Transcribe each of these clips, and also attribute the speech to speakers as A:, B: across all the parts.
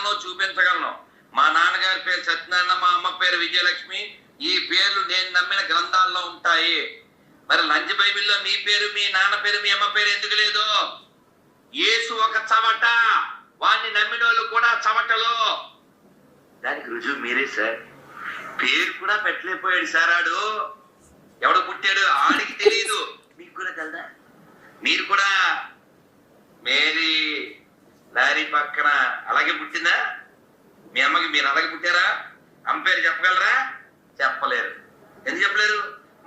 A: చెప్పగలను చూపించగలను. మా నాన్నగారి పేరు సత్యనారాయణ మా అమ్మ పేరు విజయలక్ష్మి. ఈ పేర్లు నేను నమ్మిన గ్రంథాల్లో ఉంటాయి. మరి లంచ్ బైబిల్లో మీ పేరు మీ నాన్న పేరు మీ అమ్మ పేరు ఎందుకు లేదు? యేసు ఒక చవట వాణ్ణి నమ్మిన వాళ్ళు కూడా చవటలు. దానికి రుజువు మీరే సార్. పేరు కూడా పెట్టలేకపోయాడు సార్ ఆడు. ఎవడు పుట్టాడు ఆడు తెలియదు మీకు కూడా తెలదా మీరు కూడా మేరీ లారీ పక్కన అలాగే పుట్టిందా మీ అమ్మకి మీరు అలాగే పుట్టారా అమ్మ పేరు చెప్పగలరా చెప్పలేరు ఎందుకు చెప్పలేరు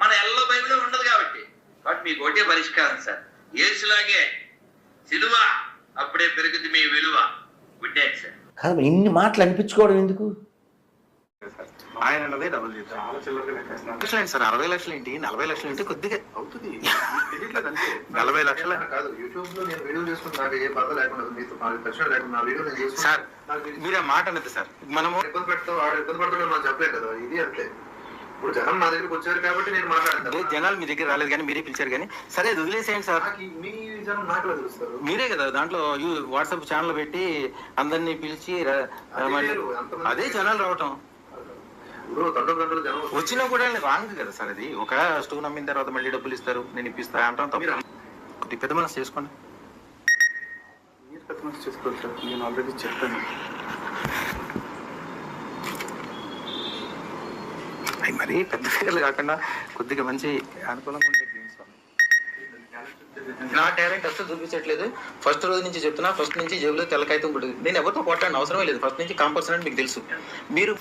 A: మన ఎల్లో బైబిల్ ఉండదు కాబట్టి కాబట్టి మీకు ఒకటే పరిష్కారం సార్. ఏసులాగే సిలువ అప్పుడే పెరుగుద్ది మీ విలువ. Good night sir.
B: కాదు ఇన్ని మాటలు అనిపించుకోవడం ఎందుకు?
C: ఆయన అన్నదే డబుల్ చేద్దాం. లక్షలు ఏంటి సార్ అరవై లక్షలు ఏంటి? నలభై లక్షలు ఏంటి? కొద్దిగా
D: అవుతుంది.
C: నలభై లక్షల
D: కాదు యూట్యూబ్లో నేను వీడియో చేసుకుని నాకు ఏ బాధ లేకుండా మీతో నాకు ప్రశ్న లేకుండా నా వీడియో నేను చేసుకుని
C: సార్ మీరే మాట అనేది సార్ మనము
D: ఇబ్బంది పెడతావు ఆడు ఇబ్బంది పడతాడు మనం చెప్పలేదు కదా. ఇది అంతే. ఇప్పుడు జనం నా దగ్గరికి వచ్చారు కాబట్టి నేను మాట్లాడతాను.
C: జనాలు మీ దగ్గర రాలేదు కానీ మీరే పిలిచారు కానీ. సరే అది వదిలేసేయండి సార్.
D: మీ జనం నాకు తెలుస్తారు?
C: మీరే కదా దాంట్లో వాట్సాప్ ఛానల్ పెట్టి అందరినీ పిలిచి
D: అదే
C: జనాలు రావటం. వచ్చినా కూడా రాంగ్ కదా సార్ అది. ఒక స్టోవ్ నమ్మిన తర్వాత మళ్ళీ డబ్బులు ఇస్తారు నేను ఇప్పిస్తా అంటాం తప్ప. కొద్ది పెద్ద మనసు చేసుకోండి.
D: మీరు పెద్ద మనసు చేసుకోవాలి సార్ నేను ఆల్రెడీ చెప్పాను.
C: మరీ పెద్ద ఫిగర్లు కాకుండా కొద్దిగా మంచి అనుకూలంగా ఉండే గేమ్స్ నా టాలెంట్ అసలు చూపించట్లేదు. ఫస్ట్ రోజు నుంచి చెప్తున్నా ఫస్ట్ నుంచి జేబులో తెల్లకాయితం ఉంటుంది నేను ఎవరితో కొట్టాడిన అవసరమే లేదు. ఫస్ట్ నుంచి కాంపల్సరీ అని మీకు తెలుసు. మీరు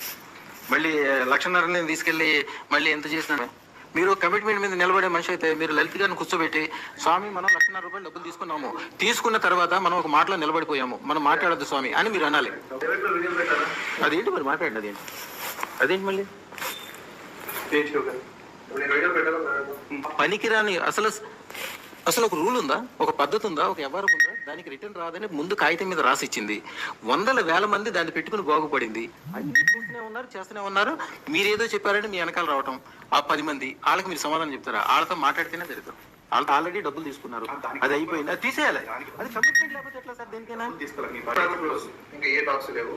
C: మళ్ళీ లక్షన్నరని తీసుకెళ్ళి మళ్ళీ ఎంత చేసినారు మీరు కమిట్మెంట్ మీద నిలబడే మనిషి అయితే మీరు లలిత్ గారిని కూర్చోబెట్టి స్వామి మనం లక్షన్నర రూపాయలు డబ్బులు తీసుకున్నాము. తీసుకున్న తర్వాత మనం ఒక మాటలో నిలబడిపోయాము. మనం మాట్లాడద్దు స్వామి అని మీరు అనాలి. అదేంటి మరి మాట్లాడండి అదేంటి అదేంటి మళ్ళీ
D: పేజ్ షో కానీ ఇప్పుడు నేను వీడియో పెట్టాలా
C: పనికిరాని అసలు అసలు ఒక రూల్ ఉందా? ఒక పద్ధతి ఉందా? ఒక వ్యవహారం ఉందా? దానికి రిటర్న్ రాదని ముందు కాగితం మీద రాసి ఇచ్చింది. వందల వేల మంది దాన్ని పెట్టుకుని బాగుపడింది. అన్ని చూస్తూనే ఉన్నారు చేస్తూనే ఉన్నారు. మీరేదో చెప్పారని మీ వెనకాల రావటం. ఆ పది మంది వాళ్ళకి మీరు సమాధానం చెప్తారా? వాళ్ళతో మాట్లాడితేనే జరుగుతాం వాళ్ళతో ఆల్రెడీ డబ్బులు తీసుకున్నారు. అది అయిపోయింది? అది తీసేయాలి. అది కమిట్మెంట్ లేకపోతే ఎట్లా సార్ దేనికైనా?
D: ఇంకా ఏ లేవు.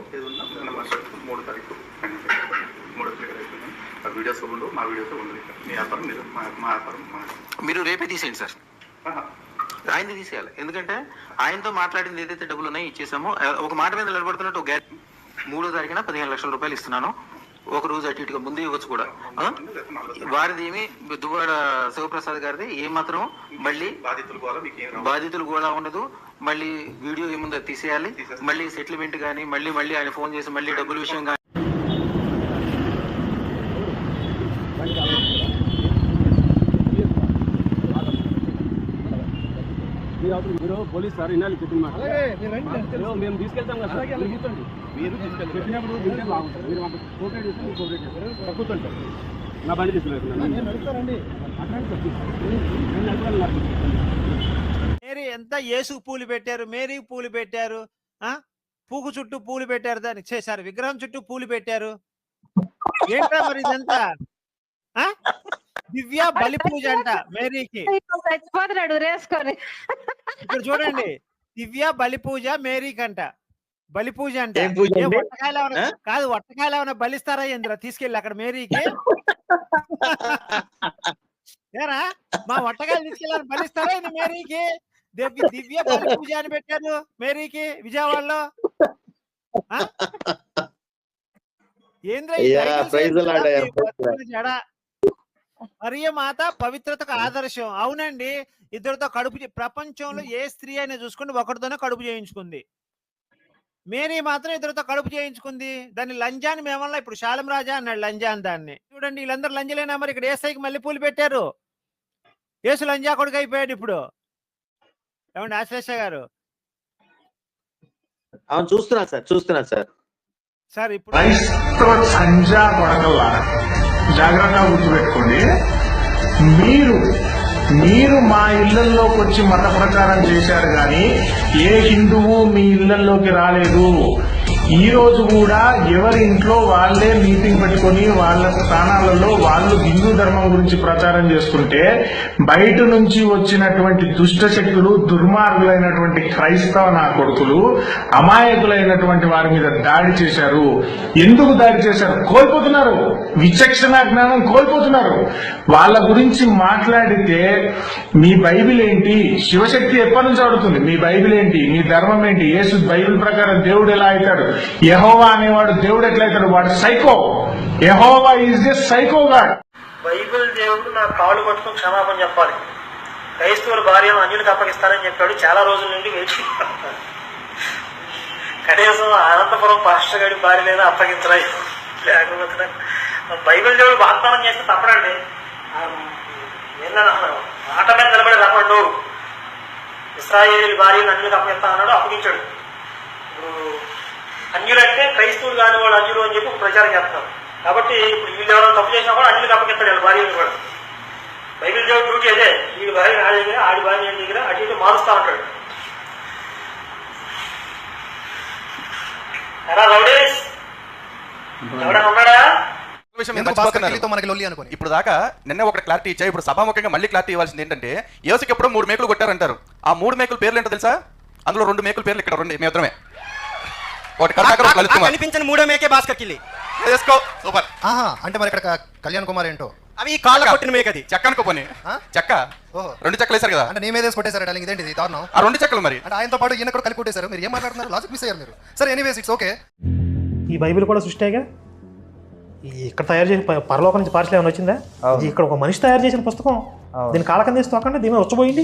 E: మూడు తారీఖు. మూడో వీడియోస్ ఉండు మా వీడియోస్ ఉండదు. మీ వ్యాపారం మీరు మా వ్యాపారం
C: మీరు రేపే తీసేయండి సార్.
E: ఆహా.
C: ఆయనది తీసేయాలి. ఎందుకంటే ఆయనతో మాట్లాడింది ఏదైతే డబ్బులు ఉన్నాయో ఇచ్చేసామో ఒక మాట మీద నిలబడుతున్నట్టు ఒక మూడో తారీఖున పదిహేను లక్షల రూపాయలు ఇస్తున్నాను. ఒక రోజు అటు ఇటుగా ముందు ఇవ్వచ్చు కూడా? వారిది ఏమి? దువ్వాడ శివప్రసాద్ గారిది. ఏ మాత్రం మళ్ళీ
E: బాధితులు కూడా
C: ఉండదు. మళ్ళీ వీడియో ఏముందో తీసేయాలి. మళ్ళీ సెటిల్మెంట్ కానీ మళ్ళీ మళ్ళీ ఆయన ఫోన్ చేసి మళ్ళీ డబ్బుల విషయం కానీ
F: మీరు అవతల మీరు పోలీస్ సార్ వినాలి చెప్పిన మాట. ఏదో మేము తీసుకెళ్తాం కదా సార్. మీరు కూర్చోండి మీరు చెప్పినప్పుడు బాగుంటుంది. మీరు మాకు కోఆపరేట్ చేస్తే మీరు కోఆపరేట్ చేస్తారు సార్ కూర్చోండి సార్ నా బండి
G: మేరీ ఎంత యేసుకు పూలు పెట్టారు మేరీకి పూలు పెట్టారు ఆ? పూకు చుట్టూ పూలు పెట్టారు దాన్ని చేశారు. విగ్రహం చుట్టూ పూలు పెట్టారు. ఏంటా మరి ఇదంతా? ఆ? దివ్య బలి పూజ అంట మేరీకి.
H: చచ్చిపోతున్నాడు రేసుకొని
G: ఇక్కడ చూడండి దివ్య బలి పూజ మేరీకి అంట. బలి పూజ అంట
B: ఏం పూజ
G: ఏ
B: అండి?
G: వట్టకాయలు ఏమైనా? కాదు వట్టకాయలు ఏమైనా బలిస్తారా ఇందులో తీసుకెళ్ళి అక్కడ మేరీకి. ఏరా? మా వట్టకాయలు తీసుకెళ్ళాలని బలిస్తారా ఇది మేరీకి? దివ్య దివ్య బలి పూజ అని పెట్టారు మేరీకి విజయవాడలో. ఆ? ఏంద్రా ఈ
B: అయ్యా,
G: టైటిల్స్
B: ప్రైజ్
G: ఏంట్రా?
B: లార్డ్ అయ్యా,
G: మీ
B: ప్రైజ్
G: బతుకుల జడ. మరియ మాత పవిత్రతకు ఆదర్శం. అవునండి. ఇద్దరితో కడుపు ప్రపంచంలో ఏ స్త్రీ అయినా చూసుకుంటే ఒకరితోనే కడుపు చేయించుకుంది. మేరీ మాత్రం ఇద్దరితో కడుపు చేయించుకుంది. దాన్ని లంజాని మేమల్లా ఇప్పుడు శాలం రాజా అన్నాడు లంజాన్ దాన్ని. చూడండి వీళ్ళందరూ లంజలేనా మరి? ఇక్కడ ఏసైకి మల్లె పూలు పెట్టారు. ఏసు లంజా కొడుకు అయిపోయాడు ఇప్పుడు. ఏమండి ఆశ్లేష గారు?
B: అవును చూస్తున్నా సార్ చూస్తున్నా సార్.
G: సార్ ఇప్పుడు
I: జాగ్రత్తగా గుర్తుపెట్టుకోండి. మీరు మీరు మా ఇళ్ళలోకి వచ్చి మత ప్రచారం చేశారు కానీ ఏ హిందువు మీ ఇళ్ళలోకి రాలేదు. ఈ రోజు కూడా ఎవరి ఇంట్లో వాళ్ళే మీటింగ్ పెట్టుకొని వాళ్ళ స్థానాలలో వాళ్ళు హిందూ ధర్మం గురించి ప్రచారం చేసుకుంటే బయట నుంచి వచ్చినటువంటి దుష్ట శక్తులు దుర్మార్గులైనటువంటి క్రైస్తవ నా కొడుకులు అమాయకులైనటువంటి వారి మీద దాడి చేశారు. ఎందుకు దాడి చేశారు? కోల్పోతున్నారు. విచక్షణ జ్ఞానం కోల్పోతున్నారు. వాళ్ళ గురించి మాట్లాడితే మీ బైబిల్ ఏంటి? శివశక్తి ఎప్పటి నుంచి ఆడుతుంది? మీ బైబిల్ ఏంటి? మీ ధర్మం ఏంటి? యేసు బైబిల్ ప్రకారం దేవుడు ఎలా అవుతాడు? యహోవా అనేవాడు దేవుడు ఎట్లయితాడు? వాడు psycho Jehovah is the psycho god
J: Bible దేవుడు నా కాళ్ళు పట్టుకుని క్షమాపణ చెప్పాలి. క్రైస్తవుల భార్యను అన్యులకు అప్పగిస్తానని చెప్పాడు. చాలా రోజుల నుండి వేచి కనీసం అనంతపురం పాస్టర్ గారి భార్య లేదా అప్పగించరా? లేకపోతే బైబిల్ దేవుడు వాగ్దానం చేస్తే తప్పడండి. ఆట మాట మీద నిలబడి రమ్మండు ఇస్రాయేల్ భార్యను అన్యులకు అప్పగిస్తా అన్నాడు అప్పగించాడు. ఇప్పుడు అన్యులంటే క్రైస్తవులు కాని వాళ్ళు అన్యులు అని చెప్పి ప్రచారం చేస్తారు కాబట్టి ఇప్పుడు వీళ్ళు ఎవరైనా తప్పు చేసినా కూడా అన్యులకు అప్పగిస్తాడు వాళ్ళ భార్యను కూడా. బైబిల్ దేవుడు డ్యూటీ అదే. వీడి భార్య నా దగ్గర ఆడి భార్య దగ్గర అటు ఇటు మారుస్తా ఉంటాడు. ఎరా రౌడీస్ ఎవడన్నా ఉన్నాడా?
E: ఇప్పుడు దాకా నిన్న ఒక క్లారిటీ ఇచ్చా ఇప్పుడు సభాముఖంగా మళ్ళీ క్లారిటీ ఇవ్వాల్సింది ఏంటంటే యోసికి ఎప్పుడో మూడు మేకులు కొట్టారంటారు. ఆ మూడు మేకుల పేర్లు ఏంటో తెలుసా? అందులో రెండు మేకుల పేర్లు ఇక్కడ రెండు మేమిద్దరమే ఒకటి కరుణాకర్ ఒకటి లలిత్ కుమార్
K: కనిపించిన మూడో మేకే భాస్కర్ కిల్లి.
E: సూపర్.
K: ఆహా అంటే మరి ఇక్కడ క- కళ్యాణ్ కుమార్ ఏంటో?
E: అవి కాళ్ళ కొట్టిన మేక అది చెక్క అనుకోపోని
K: ఆ?
E: చెక్క.
K: ఓహో.
E: రెండు చెక్కలు వేశారు కదా.
K: అంటే నీ మీద కొట్టేశారు డార్లింగ్ ఇదేంటి ఇది దారుణం.
E: ఆ రెండు చెక్కలు మరి.
K: అంటే ఆయనతో పాటు ఈయన కూడా కలిపి కొట్టేశారు. మీరు ఏం మాట్లాడుతున్నారు? లాజిక్ మిస్ అయ్యారు మీరు. సరే ఎనీవేస్ ఇట్స్ ఓకే
J: ఈ బైబిల్ కూడా సృష్టిగా ఇక్కడ తయారు చేసిన ప- పరలోకం నుంచి పార్సల్ ఏమైనా వచ్చిందా? ఇది ఇక్కడ ఒక మనిషి తయారు చేసిన పుస్తకం. దీని కాలకందేసి తోకండి దీని మీద వచ్చబోయింది